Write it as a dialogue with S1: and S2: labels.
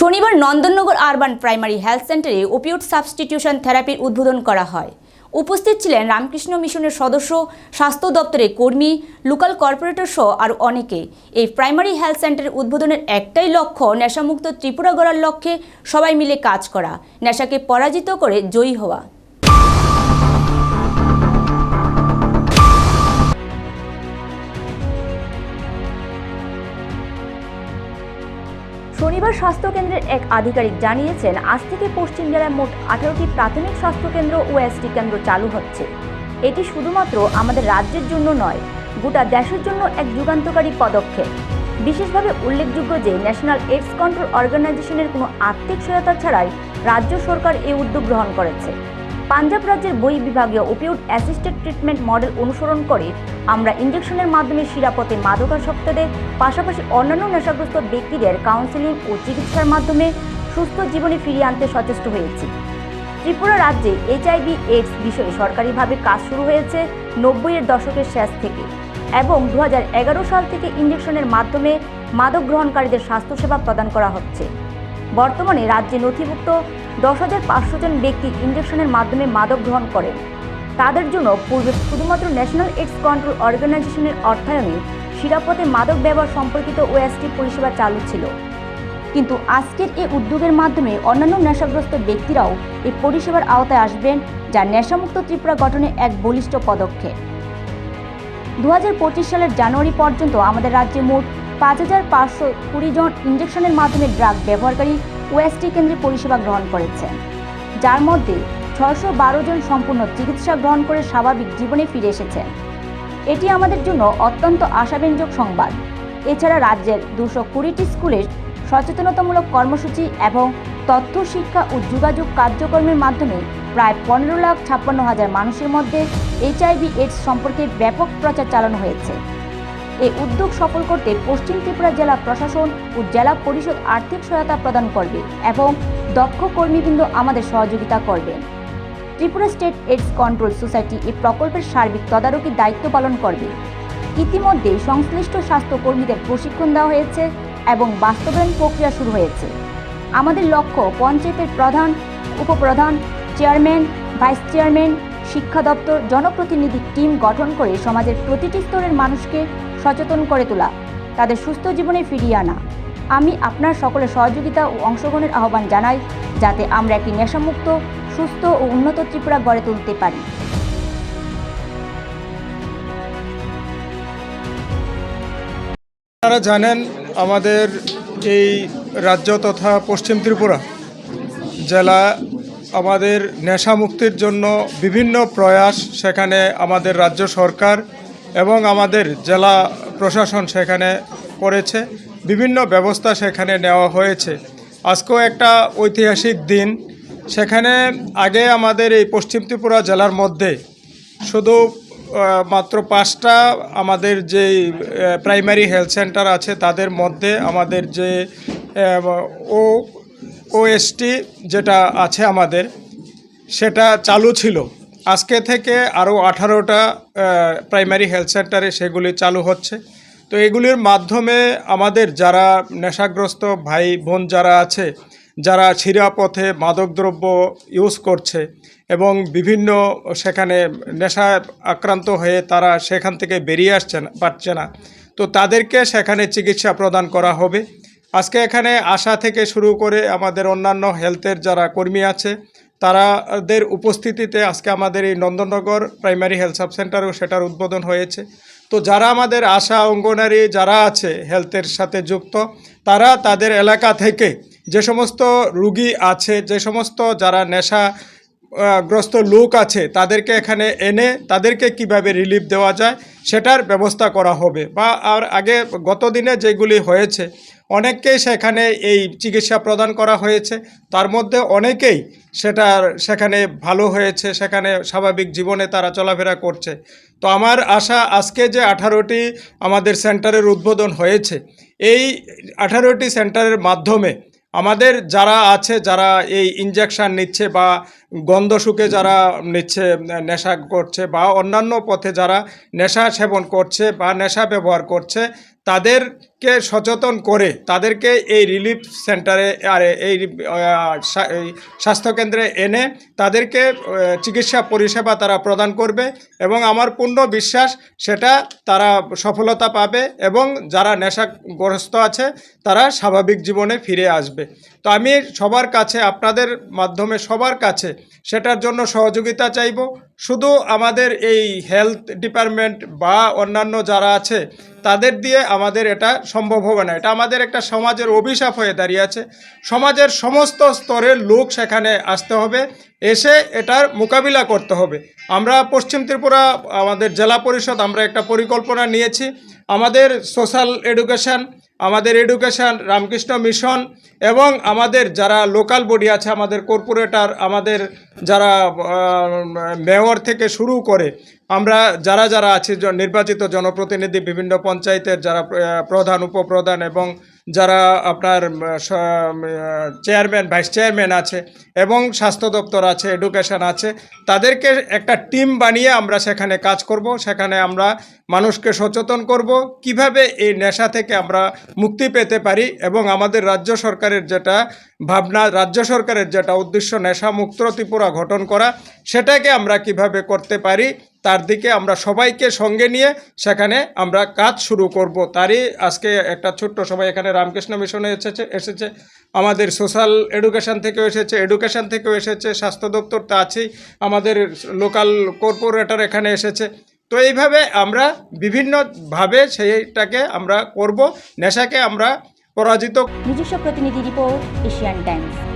S1: শনিবার Nandannagar urban primary health সেন্টারে opioid substitution থেরাপির উদ্বোধন করা হয়। উপস্থিত ছিলেন রামকৃষ্ণ মিশনের সদস্য, স্বাস্থ্য দপ্তরের কর্মী, লোকাল কর্পোরেটর সহ আরও অনেকে। এই প্রাইমারি হেলথ সেন্টারের উদ্বোধনের একটাই লক্ষ্য, নেশামুক্ত ত্রিপুরা গড়ার লক্ষ্যে সবাই মিলে কাজ করা, নেশাকে পরাজিত করে জয়ী হওয়া। শনিবার স্বাস্থ্যকেন্দ্রের এক আধিকারিক জানিয়েছেন, আজ থেকে পশ্চিম জেলায় মোট আঠারোটি প্রাথমিক স্বাস্থ্যকেন্দ্র ও এসটি কেন্দ্র চালু হচ্ছে। এটি শুধুমাত্র আমাদের রাজ্যের জন্য নয়, গোটা দেশের জন্য এক যুগান্তকারী পদক্ষেপ। বিশেষভাবে উল্লেখযোগ্য যে, ন্যাশনাল এইডস কন্ট্রোল অর্গানাইজেশনের কোনো আর্থিক সহায়তা ছাড়াই রাজ্য সরকার এই উদ্যোগ গ্রহণ করেছে। পাঞ্জাব রাজ্যের বই বিভাগীয় ওপিউড অ্যাসিস্টেড ট্রিটমেন্ট মডেল অনুসরণ করে আমরা ইঞ্জেকশনের মাধ্যমে শিরাপথে মাদকাসক্তদের, পাশাপাশি অন্যান্য নেশাগ্রস্ত ব্যক্তিদের কাউন্সেলিং ও চিকিৎসার মাধ্যমে সুস্থ জীবনে ফিরিয়ে আনতে সচেষ্ট হয়েছি। ত্রিপুরা রাজ্যে এইচআইভি এইডস বিষয়ে সরকারিভাবে কাজ শুরু হয়েছে নব্বইয়ের দশকের শেষ থেকে এবং দু হাজার এগারো সাল থেকে ইঞ্জেকশনের মাধ্যমে মাদক গ্রহণকারীদের স্বাস্থ্যসেবা প্রদান করা হচ্ছে। বর্তমানে রাজ্যে নথিভুক্ত দশ হাজার পাঁচশো জন ব্যক্তি ইঞ্জেকশনের মাধ্যমে মাদক গ্রহণ করেন। তাদের জন্য পূর্বে শুধুমাত্র ন্যাশনাল এইডস কন্ট্রোল অর্গানাইজেশনের অর্থায়নে শিরাপথে মাদক ব্যবহার সম্পর্কিত ওএসটি পরিষেবা চালু ছিল। কিন্তু আজকের এই উদ্যোগের মাধ্যমে অন্যান্য নেশাগ্রস্ত ব্যক্তিরাও এই পরিষেবার আওতায় আসবেন, যা নেশামুক্ত ত্রিপুরা গঠনে এক বলিষ্ঠ পদক্ষেপ। দু হাজার পঁচিশ সালের জানুয়ারি পর্যন্ত আমাদের রাজ্যে মোট পাঁচ হাজার পাঁচশো কুড়ি জন ইঞ্জেকশনের মাধ্যমে ড্রাগ ব্যবহারকারী ওএসটি কেন্দ্রে পরিষেবা গ্রহণ করেছেন যার মধ্যে ছশো বারো জন সম্পূর্ণ চিকিৎসা গ্রহণ করে স্বাভাবিক জীবনে ফিরে এসেছেন এটি আমাদের জন্য অত্যন্ত আশাব্যঞ্জক সংবাদ। এছাড়া রাজ্যের দুশো কুড়িটি স্কুলের সচেতনতামূলক কর্মসূচি এবং তথ্য, শিক্ষা ও যোগাযোগ কার্যক্রমের মাধ্যমে প্রায় পনেরো লাখ ছাপ্পান্ন হাজার মানুষের মধ্যে এইচআইভি এইডস সম্পর্কে ব্যাপক প্রচার চালানো হয়েছে। এই উদ্যোগ সফল করতে পশ্চিম ত্রিপুরা জেলা প্রশাসন ও জেলা পরিষদ আর্থিক সহায়তা প্রদান করবে এবং দক্ষ কর্মীবৃন্দ আমাদের সহযোগিতা করবে। Tripura state AIDS control society এই প্রকল্পের সার্বিক তদারকির দায়িত্ব পালন করবে। ইতিমধ্যে সংশ্লিষ্ট স্বাস্থ্য কর্মীদের প্রশিক্ষণ দেওয়া হয়েছে এবং বাস্তবায়ন প্রক্রিয়া শুরু হয়েছে। আমাদের লক্ষ্য পঞ্চায়েতের প্রধান, উপপ্রধান, চেয়ারম্যান, ভাইস চেয়ারম্যান, শিক্ষা দপ্তর, জনপ্রতিনিধি টিম গঠন করে সমাজের প্রতিটি স্তরের মানুষকে সচেতন করে তোলা, তাদের সুস্থ জীবনে ফিরিয়ে আনা। আমি আপনার সকলের সহযোগিতা ও অংশগ্রহণের আহ্বান জানাই, যাতে আমরা একটি নেশামুক্ত, সুস্থ ও উন্নত ত্রিপুরা গড়ে তুলতে পারি।
S2: আপনারা জানেন আমাদের এই রাজ্য তথা পশ্চিম ত্রিপুরা জেলা আমাদের নেশা মুক্তির জন্য বিভিন্ন প্রয়াস সেখানে আমাদের রাজ্য সরকার এবং আমাদের জেলা প্রশাসন সেখানে করেছে। বিভিন্ন ব্যবস্থা সেখানে নেওয়া হয়েছে। আজকেও একটা ঐতিহাসিক দিন। সেখানে আগে আমাদের এই পশ্চিম ত্রিপুরা জেলার মধ্যে শুধু মাত্র পাঁচটা আমাদের যে প্রাইমারি হেলথ সেন্টার আছে, তাদের মধ্যে আমাদের যে ও ওএসটি যেটা আছে আমাদের, সেটা চালু ছিল। আজকে থেকে আরও আঠারোটা প্রাইমারি হেলথ সেন্টারে সেগুলি চালু হচ্ছে। তো এগুলির মাধ্যমে আমাদের যারা নেশাগ্রস্ত ভাই বোন যারা আছে, যারা ছিঁড়াপথে মাদকদ্রব্য ইউজ করছে এবং বিভিন্ন সেখানে নেশা আক্রান্ত হয়ে তারা সেখান থেকে বেরিয়ে আসছে না, পারছে না, তো তাদেরকে সেখানে চিকিৎসা প্রদান করা হবে। আজকে এখানে আসা থেকে শুরু করে আমাদের অন্যান্য হেলথের যারা কর্মী আছে তারাদের উপস্থিতিতে আজকে আমাদের এই নন্দননগর প্রাইমারি হেলথ সাব সেন্টারেও সেটার উদ্বোধন হয়েছে। তো যারা আমাদের আশা অঙ্গনারী যারা আছে হেলথের সাথে যুক্ত, তারা তাদের এলাকা থেকে যে সমস্ত রুগী আছে, যে সমস্ত যারা নেশা গ্রস্ত লোক আছে, তাদেরকে এখানে এনে তাদেরকে কীভাবে রিলিফ দেওয়া যায়, সেটার ব্যবস্থা করা হবে। বা আর আগে গত দিনে যেগুলি হয়েছে অনেককেই সেখানে এই চিকিৎসা প্রদান করা হয়েছে। তার মধ্যে অনেকেই সেটার, সেখানে ভালো হয়েছে, সেখানে স্বাভাবিক জীবনে তারা চলাফেরা করছে। তো আমার আশা আজকে যে আঠারোটি আমাদের সেন্টারের উদ্বোধন হয়েছে, এই আঠারোটি সেন্টারের মাধ্যমে আমাদের যারা আছে, যারা এই ইনজেকশন নিচ্ছে বা গন্ধ শুকে যারা নিচ্ছে, নেশা করছে বা অন্যান্য পথে যারা নেশা সেবন করছে বা নেশা ব্যবহার করছে, তাদেরকে সচেতন করে তাদেরকে এই রিলিফ সেন্টারে আর এই স্বাস্থ্যকেন্দ্রে এনে তাদেরকে চিকিৎসা পরিষেবা তারা প্রদান করবে এবং আমার পূর্ণ বিশ্বাস সেটা তারা সফলতা পাবে এবং যারা নেশাগ্রস্ত আছে তারা স্বাভাবিক জীবনে ফিরে আসবে। তো আমি সবার কাছে, আপনাদের মাধ্যমে সবার কাছে সেটার জন্য সহযোগিতা চাইব। শুধু আমাদের এই হেলথ ডিপার্টমেন্ট বা অন্যান্য যারা আছে, তাদের দিয়ে আমাদের এটা সম্ভব হবে না। এটা আমাদের একটা সমাজের অভিশাপ হয়ে দাঁড়িয়ে আছে। সমাজের সমস্ত স্তরের লোক সেখানে আসতে হবে, এসে এটার মোকাবিলা করতে হবে। আমরা পশ্চিম ত্রিপুরা, আমাদের জেলা পরিষদ, আমরা একটা পরিকল্পনা নিয়েছি। আমাদের সোশ্যাল এডুকেশন আমাদের এডুকেশান রামকৃষ্ণ মিশন এবং আমাদের যারা লোকাল বডি আছে, আমাদের কর্পোরেটর আমাদের যারা মেয়র থেকে শুরু করে আমরা যারা যারা আছে নির্বাচিত জনপ্রতিনিধি বিভিন্ন পঞ্চায়েতের যারা প্রধান, উপপ্রধান এবং যারা আপনার চেয়ারম্যান ভাইস চেয়ারম্যান আছে এবং স্বাস্থ্য দপ্তর আছে এডুকেশন আছে, তাদেরকে একটা টিম বানিয়ে আমরা সেখানে কাজ করব। সেখানে আমরা মানুষকে সচেতন করব কীভাবে এই নেশা থেকে আমরা মুক্তি পেতে পারি এবং আমাদের রাজ্য সরকারের যেটা ভাবনা, রাজ্য সরকারের যেটা উদ্দেশ্য নেশা মুক্ত ত্রিপুরা গঠন করা, সেটাকে আমরা কীভাবে করতে পারি তার দিকে আমরা সবাইকে সঙ্গে নিয়ে সেখানে আমরা কাজ শুরু করব। তারই আজকে একটা ছোট্ট সবাই এখানে রামকৃষ্ণ মিশনে এসেছে এসেছে, আমাদের সোশ্যাল এডুকেশান থেকেও এসেছে, এডুকেশান থেকেও এসেছে, স্বাস্থ্য দপ্তর তো আছেই, আমাদের লোকাল কর্পোরেটর এখানে এসেছে। তো এইভাবে আমরা বিভিন্নভাবে সেইটাকে আমরা করব, নেশাকে আমরা পরাজিত
S1: নিজস্ব প্রতিনিধি রিপোর্ট, এশিয়ান টাইমস।